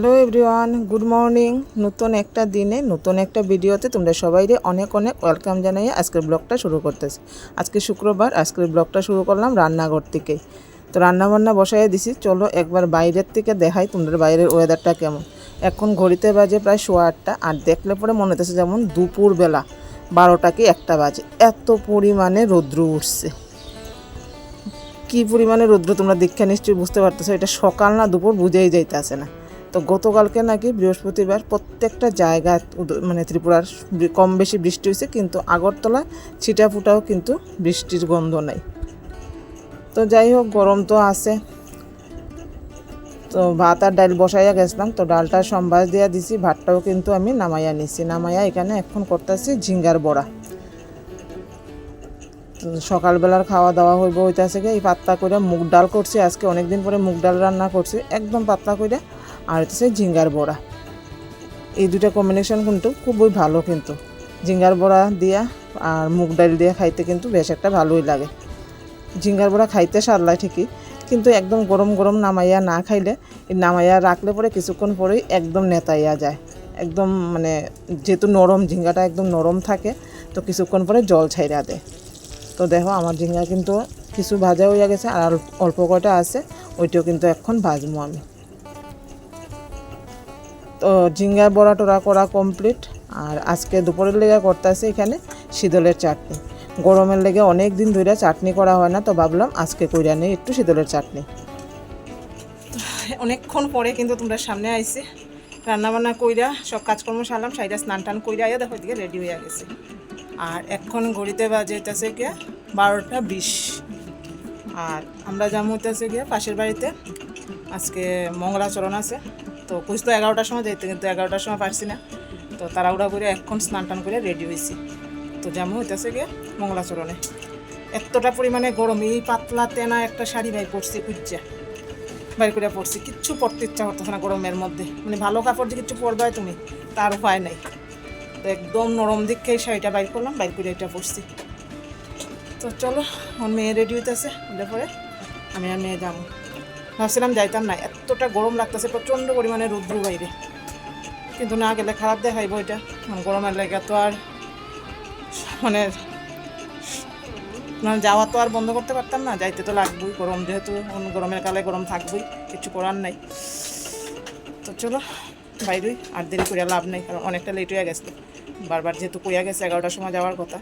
Hello everyone good morning নতুন একটা দিনে, নতুন একটা ভিডিওতে তোমরা সবাইরে অনেক অনেক ওয়েলকাম জানাই আজকের ব্লগটা শুরু করতেছি। আজকে শুক্রবার, আজকের ব্লগটা শুরু করলাম রান্নাঘর থেকে। তো রান্না বান্না বসাই দিছি, চলো একবার বাইরের থেকে দেখাই তোমাদের বাইরের ওয়েদারটা কেমন। এখন ঘড়িতে বাজে প্রায় সোয়া আটটা, আর দেখলে পরে মনে হতেছে যেমন দুপুরবেলা বারোটা কি একটা বাজে। এত পরিমাণে রৌদ্র উঠছে। কি পরিমাণে রৌদ্র তোমরা দীক্ষা নিশ্চয়ই বুঝতে পারতেছো, এটা সকাল না দুপুর বুঝেই যাইতেছে না। তো গতকালকে নাকি বৃহস্পতিবার প্রত্যেকটা জায়গায় উদ- মানে ত্রিপুরার কম বেশি বৃষ্টি হয়েছে, কিন্তু আগরতলা ছিটা ফুটাও কিন্তু বৃষ্টির গন্ধ নাই। তো যাই হোক, গরম তো আছে। তো ভাত আর ডাল বসাইয়া গেছিলাম, তো ডালটা সম্বাস দিয়া দিছি, ভাতটাও কিন্তু আমি নামাইয়া নিছি। নামাইয়া এখানে এখন করতেছি ঝিঙ্গার বড়া। সকালবেলার খাওয়া দাওয়া হইব হইতাছে কি এই পাত্তা করে মুগ ডাল করছি, আজকে অনেকদিন পরে মুগ ডাল রান্না করছি, একদম পাতলা করে আর হচ্ছে ঝিঙ্গার বড়া। এই দুটা কম্বিনেশন কিন্তু খুবই ভালো কিন্তু। ঝিঙ্গার বড়া দিয়া আর মুগ ডাল দিয়ে খাইতে কিন্তু বেশ একটা ভালোই লাগে। ঝিঙ্গার বড়া খাইতে স্বাদ লাগে ঠিকই, কিন্তু একদম গরম গরম নামাইয়া না খাইলে নামাইয়া রাখলে পরে কিছুক্ষণ পরেই একদম নেতাইয়া যায়। একদম মানে যেহেতু নরম, ঝিঙ্গাটা একদম নরম থাকে, তো কিছুক্ষণ পরে জল ছাইরা দেয়। তো দেখো আমার ঝিঙ্গা কিন্তু কিছু ভাজা হইয়া গেছে আর অল্প- অল্প কয়টা আছে, ওইটাও কিন্তু এখন ভাজবো আমি। তো ঝিঙ্গা বড়া টোরা করা কমপ্লিট আর আজকে দুপুরের লেগে করতেছে এখানে শীতলের চাটনি। গরমের লেগে অনেক দিন ধরে চাটনি করা হয় না, তো ভাবলাম আজকে কইরা নেই একটু শীতলের চাটনি। অনেকক্ষণ পরে কিন্তু তোমরা সামনে আইছে রান্না বান্না কইরা, সব কাজকর্ম সারলাম সাইডা স্নান টান কইরা আইয়া দেখো এদিকে রেডি হয়ে গেছে। আর এখন ঘড়িতে বাজে হইতেছে গিয়া বারোটা বিশ। আর আমরা যাব হইতেছে গিয়া পাশের বাড়িতে। আজকে মঙ্গলাচরণ আছে। তো কুছ তো এগারোটার সময় যাইতে, কিন্তু এগারোটার সময় পারছি না। তো তাড়াহুড়া করে এখন স্নান টান করে রেডি হয়েছি। তো যেমন হইতেছে গিয়ে মঙ্গলাচরণে এতটা পরিমাণে গরম এই পাতলা তেনা একটা শাড়ি বাই পরছি কুচ্চা বাইর করে পরছি, কিচ্ছু পরতে ইচ্ছা করতেছে না গরমের মধ্যে। মানে ভালো কাপড় যে কিচ্ছু পরবাই তুমি, তার উপায় নাই। তো একদম নরম দিক এই শাড়িটা বাইর করলাম, বাইর করে এটা পরছি। তো চলো, আমার মেয়ে রেডি হইতেছে পরে আমি আর মেয়ে যাব। ভাবছিলাম যাইতাম না, এতটা গরম লাগতেছে, প্রচণ্ড পরিমাণে রৌদ্র বাইরে। কিন্তু না গেলে খারাপ দেখাইব এটা মানে গরমের লেগে তো আর মানে না যাওয়া তো আর বন্ধ করতে পারতাম না, যাইতে তো লাগবেই গরম, যেহেতু গরমের কালে গরম থাকবেই, কিছু করার নাই। তো চলো বাইরেই আর দেরি করে লাভ নেই, কারণ অনেকটা লেট হয়ে গেছে। বারবার যেহেতু কইয়া গেছে এগারোটার সময় যাওয়ার কথা,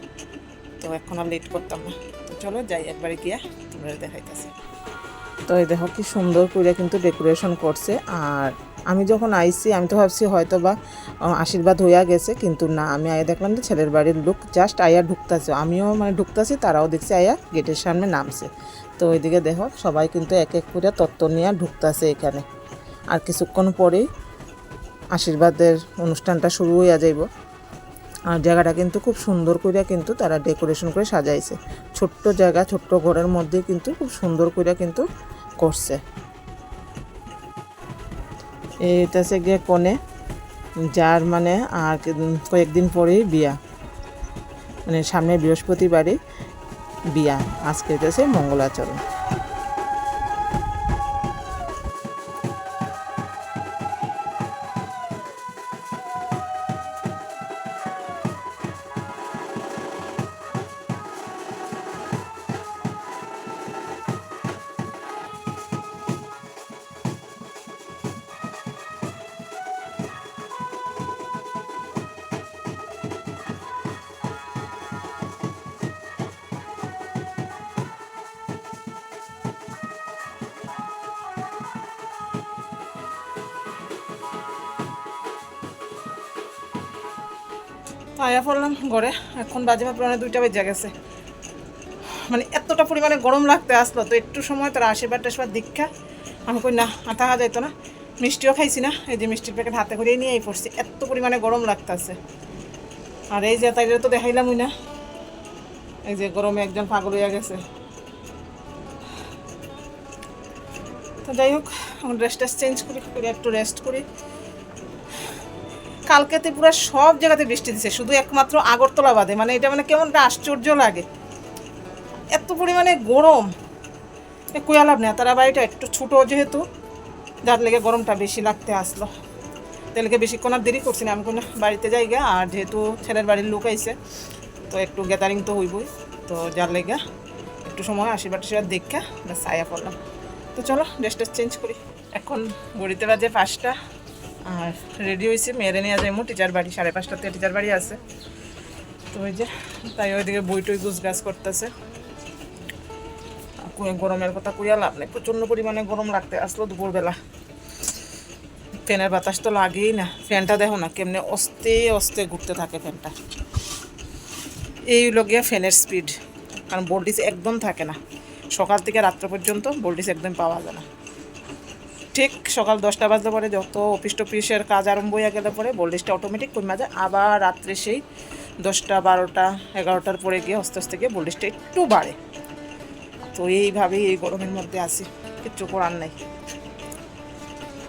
তো এখন আর লেট করতাম না। তো চলো, যাই একবারে গিয়া তোমরা দেখাইতেছি। তো এই দেখো কি সুন্দর করে কিন্তু ডেকোরেশন করছে। আর আমি যখন আইছি, আমি তো ভাবছি হয়তো বা আশীর্বাদ হইয়া গেছে, কিন্তু না, আমি আয়া দেখলাম যে ছেলের বাড়ির লোক জাস্ট আয়া ঢুকতেছে। আমিও মানে ঢুকতেছি, তারাও দেখছি আয়া গেটের সামনে নামছে। তো ওইদিকে দেখো, সবাই কিন্তু এক এক করে তত্ত্ব নিয়ে ঢুকতেছে এখানে। আর কিছুক্ষণ পরেই আশীর্বাদের অনুষ্ঠানটা শুরু হইয়া যাইব। আর জায়গাটা কিন্তু খুব সুন্দর করে কিন্তু তারা ডেকোরেশন করে সাজাইছে। ছোট্ট জায়গা, ছোট্ট ঘরের মধ্যে কিন্তু খুব সুন্দর করে কিন্তু করছে। এটা হচ্ছে গিয়ে কনে, যার মানে আর কয়েকদিন পরেই বিয়া। মানে সামনে বৃহস্পতিবারই বিয়া। আজকে হচ্ছে মঙ্গলাচরণ। আয়া পড়লাম ঘরে, এখন বাজে প্রায় দুইটা বেজে গেছে। মানে এতটা পরিমাণে গরম লাগতে আসলো, তো একটু সময় তার আশীর্বাদ টাশীর্বাদ দীক্ষা। আমি কই না থাকা যাইতো না, মিষ্টিও খাইছি না, এই যে মিষ্টির প্যাকেট হাতে করে নিয়েই পড়ছি, এত পরিমাণে গরম লাগতেছে আর এই যে তাইলে তো দেখাইলামই না, এই যে গরমে একজন পাগল হইয়া গেছে। তো যাই হোক, এখন ড্রেসটা চেঞ্জ করি, একটু রেস্ট করি। কালকে ত্রিপুরা সব জায়গাতে বৃষ্টি দিছে, শুধু একমাত্র আগরতলা বাদে মানে এটা মানে কেমন একটা আশ্চর্য লাগে। এত পরিমাণে গরম। কুয়া লাভ নেই তারা বাড়িটা একটু ছোটো যেহেতু, যার লেগে গরমটা বেশি লাগতে আসলো। তেলকে বেশিক্ষণ আর দেরি করছি না, আমি কোনো বাড়িতে যাই গা আর যেহেতু ছেলের বাড়ির লোক আইছে, তো একটু গ্যাদারিং তো হইবই। তো যার লেগে একটু সময়, আশীর্বাদ আশীর্বাদ দেখা আয়া করলাম তো চলো ড্রেসটা চেঞ্জ করি। এখন ঘড়িতে বাজে পাঁচটা। আর রেডি হয়েছি মেয়েরে নিয়ে যাইমু। টিচার বাড়ি, সাড়ে পাঁচটাতে টিচার বাড়ি আছে। তো ওই যে, তাই ওইদিকে বই টই গুছ গাছ করতেছে গরমের কথা কুইয়া লাভ নেই। প্রচণ্ড পরিমাণে গরম লাগতে আসলো দুপুরবেলা। ফ্যানের বাতাস তো লাগেই না। ফ্যানটা দেখো না, কেমনে অস্তে অস্তে ঘুরতে থাকে ফ্যানটা। এই লগিয়া ফ্যানের স্পিড কারণ ভোল্টেজ একদম থাকে না। সকাল থেকে রাত্র পর্যন্ত ভোল্টেজ একদম পাওয়া যায় না। ঠিক সকাল দশটা বাজতে পরে, যত অফিস টফিসের কাজ আরম্ভ হয়ে গেলে পরে ভোল্টেজটা অটোমেটিক কমে যায়। আবার রাত্রে সেই দশটা, বারোটা, এগারোটার পরে গিয়ে আস্তে আস্তে গিয়ে ভোল্টেজটা একটু বাড়ে। তো এইভাবেই এই গরমের মধ্যে আসি কিচ্ছু করার নাই।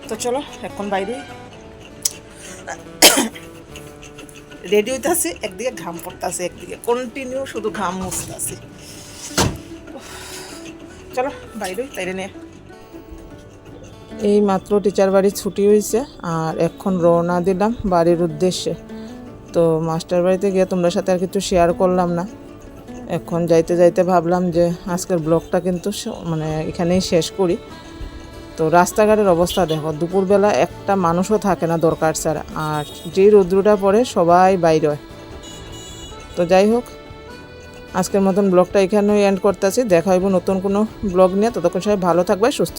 তো চলো, এখন বাইরে। রেডি হইতে আছে একদিকে ঘাম পড়তেছে, একদিকে কন্টিনিউ শুধু ঘাম মুছতে আছে চলো, বাইরে তাইরে নিয়ে। এই মাত্র টিচার বাড়ি ছুটি হয়েছে, আর এখন রওনা দিলাম বাড়ির উদ্দেশ্যে। তো মাস্টার বাড়িতে গিয়ে তোমরা সাথে আর কিছু শেয়ার করলাম না। এখন যাইতে যাইতে ভাবলাম যে আজকের ব্লগটা কিন্তু মানে এখানেই শেষ করি। তো রাস্তাঘাটের অবস্থা দেখো, দুপুরবেলা একটা মানুষও থাকে না দরকার ছাড়া, আর যেই রৌদ্রটা পড়ে সবাই বাইরে হয়। তো যাই হোক, আজকের মতন ব্লগটা এখানেই এন্ড করতেছি। দেখা হইব নতুন কোনো ব্লগ নিয়ে। ততক্ষণ সবাই ভালো থাকবে, সুস্থ